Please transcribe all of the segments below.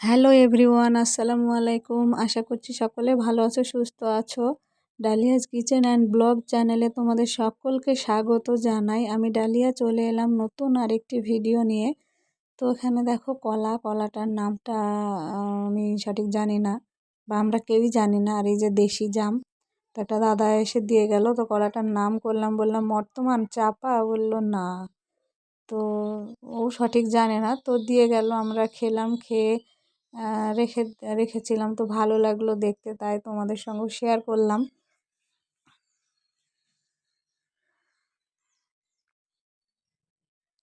Hello everyone, আসসালামু আলাইকুম। আশা করছি সকলে ভালো আছো, সুস্থ আছো। ডালিয়াজ কিচেন অ্যান্ড ব্লগ চ্যানেলে তোমাদের সকলকে স্বাগত জানাই। আমি ডালিয়া চলে এলাম নতুন আরেকটি ভিডিও নিয়ে। তো এখানে দেখো কলা, কলাটার নামটা আমি সঠিক জানি না বা আমরা কেউই জানি না। আর এই যে দেশি জাম, তো একটা দাদা এসে দিয়ে গেল, তো কলাটার নাম করলাম, বললাম, বর্তমান চাপা? বলল, না। তো ও সঠিক জানে না। তো দিয়ে গেল, আমরা খেলাম, খেয়ে রেখে, রেখেছিলাম। তো ভালো লাগল দেখতে, তাই তোমাদের সঙ্গে শেয়ার করলাম।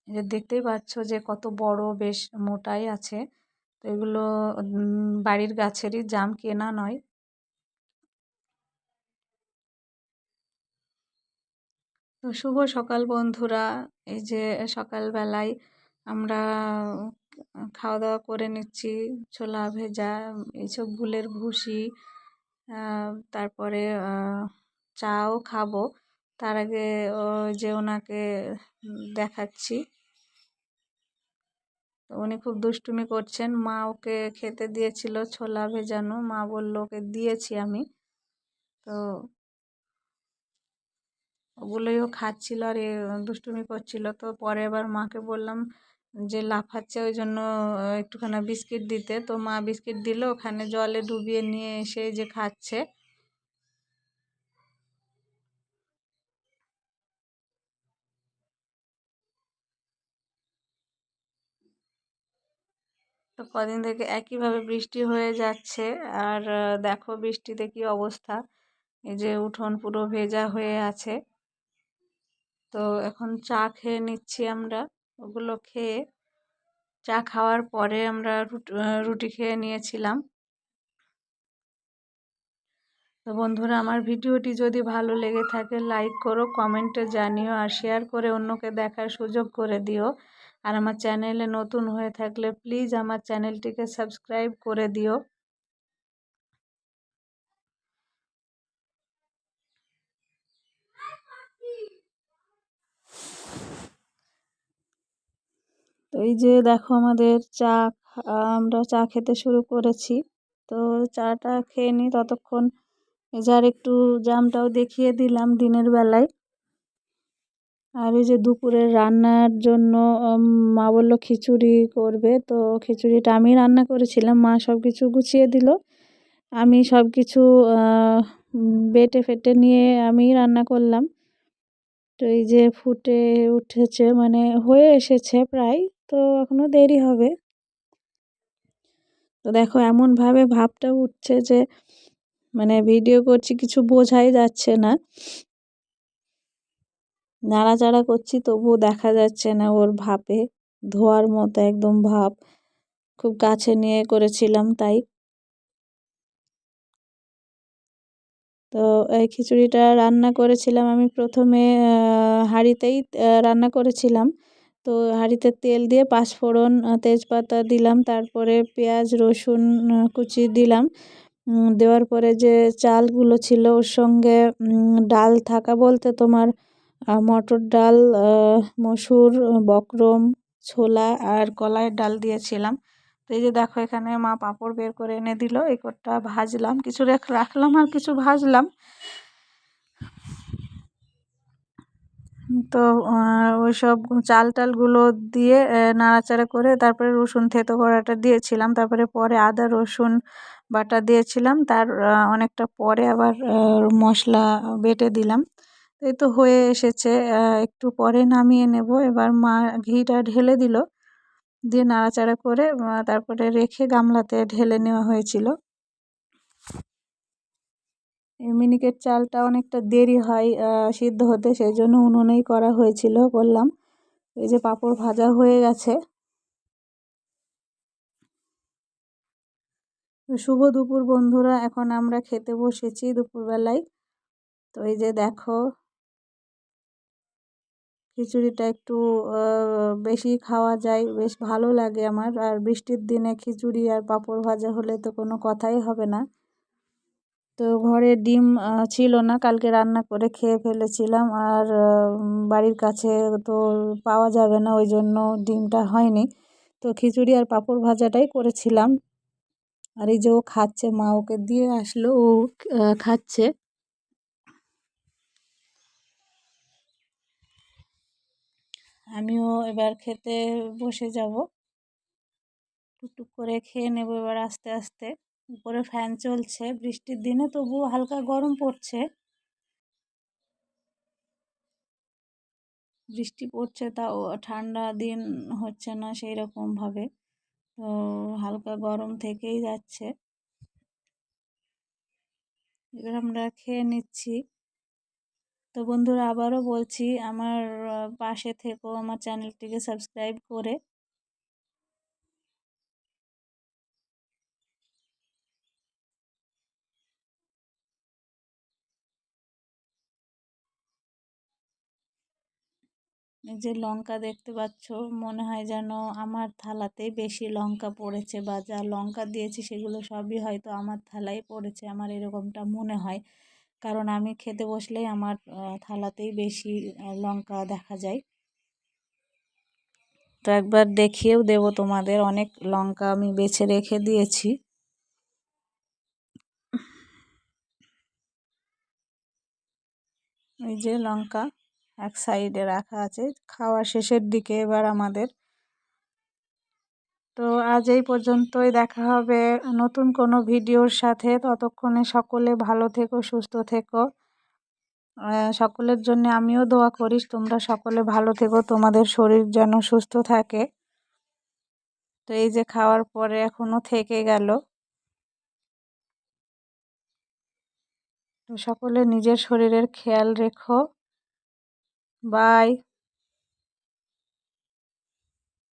যে দেখতেই পাচ্ছ যে কত বড় বেশ মোটাই আছে। তো এগুলো বাড়ির গাছেরই জাম কেনা নয়। তো শুভ সকাল বন্ধুরা। এই যে সকালবেলায় আমরা খাওয়া দাওয়া করে নিচ্ছি, ছোলা ভেজা, এইসব গুলের ভুসি তারপরে চাও খাব। তার আগে যে ওনাকে দেখাচ্ছি। উনি খুব দুষ্টুমি করছেন। মা ওকে খেতে দিয়েছিল ছোলা ভেজানো। মা বলল, ওকে দিয়েছি আমি। তো ওগুলোইও খাচ্ছিল আর দুষ্টুমি করছিল। তো পরে এবার মাকে বললাম যে লাফাচ্ছে ওই জন্য একটুখানি বিস্কিট দিতে। তো মা বিস্কিট দিল, ওখানে জলে ডুবিয়ে নিয়ে এসে যে খাচ্ছে। তো কদিন থেকে একইভাবে বৃষ্টি হয়ে যাচ্ছে। আর দেখো বৃষ্টিতে কি অবস্থা। এই যে উঠোন পুরো ভেজা হয়ে আছে। তো এখন চা খেয়ে নিচ্ছি আমরা। ওগুলো খেয়ে চা খাওয়ার পরে আমরা রুটি খেয়ে নিয়েছিলাম। তো বন্ধুরা, আমার ভিডিওটি যদি ভালো লেগে থাকে, লাইক করো, কমেন্টে জানিও আর শেয়ার করে অন্যকে দেখার সুযোগ করে দিও। আর আমার চ্যানেলে নতুন হয়ে থাকলে প্লিজ আমার চ্যানেলটিকে সাবস্ক্রাইব করে দিও। এই যে দেখো আমাদের চা, আমরা চা খেতে শুরু করেছি। তো চাটা খেয়ে নিই ততক্ষণ। যার একটু জামটাও দেখিয়ে দিলাম দিনের বেলায়। আর এই যে দুপুরের রান্নার জন্য মা বলল খিচুড়ি করবে। তো খিচুড়িটা আমি রান্না করেছিলাম। মা সব কিছু গুছিয়ে দিল। আমি সব কিছু বেটে ফেটে নিয়ে আমি রান্না করলাম। তো এই যে ফুটে উঠেছে মানে হয়ে এসেছে প্রায়। তো এখনও দেরি হবে। তো দেখো এমনভাবে ভাবটা উঠছে যে মানে ভিডিও করছি কিছু বোঝাই যাচ্ছে না। নাড়াচাড়া করছি তবুও দেখা যাচ্ছে না ওর ভাপে ধোয়ার মতো একদম ভাপ। খুব কাছে নিয়ে করেছিলাম তাই। তো এই খিচুড়িটা রান্না করেছিলাম আমি প্রথমে হাঁড়িতেই রান্না করেছিলাম। তো হাঁড়িতে তেল দিয়ে পাঁচফোড়ন তেজপাতা দিলাম, তারপরে পেঁয়াজ, রসুন কুচি দিলাম। দেওয়ার পরে যে চালগুলো ছিল ওর সঙ্গে ডাল থাকা বলতে তোমার মটর ডাল মসুর, বকরম, ছোলা আর কলাইয়ের ডাল দিয়েছিলাম। তো এই যে দেখো এখানে মা পাঁপড় বের করে এনে দিল এই কটা ভাজলাম, কিছু রেখ, রাখলাম আর কিছু ভাজলাম। তো ওই সব চাল টালগুলো দিয়ে নাড়াচাড়া করে তারপরে রসুন থেতো করাটা দিয়েছিলাম। তারপরে পরে আদা, রসুন বাটা দিয়েছিলাম। তার অনেকটা পরে আবার মশলা বেটে দিলাম। এই তো হয়ে এসেছে। একটু পরে নামিয়ে নেব। এবার মা ঘিটা ঢেলে দিল। দিয়ে নাড়াচাড়া করে তারপরে রেখে গামলাতে ঢেলে নেওয়া হয়েছিল। মিনিকেট চালটা অনেকটা দেরি হয় সিদ্ধ হতে সেই জন্য উনুনেই করা হয়েছিল, বললাম। এই যে পাঁপড় ভাজা হয়ে গেছে। শুভ দুপুর বন্ধুরা, এখন আমরা খেতে বসেছি দুপুরবেলায়। তো এই যে দেখো, খিচুড়িটা একটু বেশি খাওয়া যায়, বেশ ভালো লাগে আমার। আর বৃষ্টির দিনে খিচুড়ি আর পাঁপড় ভাজা হলে তো কোনো কথাই হবে না। তো ঘরে ডিম ছিল না। কালকে রান্না করে খেয়ে ফেলেছিলাম। আর বাড়ির কাছে তো পাওয়া যাবে না, ওই জন্য ডিমটা হয়নি। তো খিচুড়ি আর পাঁপড় ভাজাটাই করেছিলাম। আর এই যে ও খাচ্ছে, মা ওকে দিয়ে আসলো, ও খাচ্ছে। আমিও এবার খেতে বসে যাব। টুকটুক করে খেয়ে নেব এবার আস্তে আস্তে। উপরে ফ্যান চলছে, বৃষ্টির দিনে তবুও হালকা গরম পড়ছে। বৃষ্টি পড়ছে তাও ঠান্ডা দিন হচ্ছে না সেই রকমভাবে তো হালকা গরম থেকেই যাচ্ছে। এবার আমরা খেয়ে নিচ্ছি। তো বন্ধুরা, আবারও বলছি, আমার পাশে থেকো, আমার চ্যানেলটিকে সাবস্ক্রাইব করে যে লঙ্কা দেখতে পাচ্ছ, মনে হয় যেন আমার থালাতেই বেশি লঙ্কা পড়েছে বা যা লঙ্কা দিয়েছি সেগুলো সবই হয়তো আমার থালায় পড়েছে, আমার এরকমটা মনে হয়। কারণ আমি খেতে বসলেই আমার থালাতেই বেশি লঙ্কা দেখা যায়। তো একবার দেখিয়েও দেব তোমাদের, অনেক লঙ্কা আমি বেছে রেখে দিয়েছি। এই যে লঙ্কা। এক সাইডে রাখা আছে। খাওয়া শেষের দিকে এবার আমাদের। তো আজ এই পর্যন্তই দেখা হবে নতুন কোনো ভিডিওর সাথে। ততক্ষণে সকলে ভালো থেকো, সুস্থ থেকো। সকলের জন্য আমিও দোয়া করিস তোমরা সকলে ভালো থেকো। তোমাদের শরীর যেন সুস্থ থাকে। তো এই যে খাওয়ার পরে এখনও থেকে গেল। তো সকলে নিজের শরীরের খেয়াল রেখো। bye.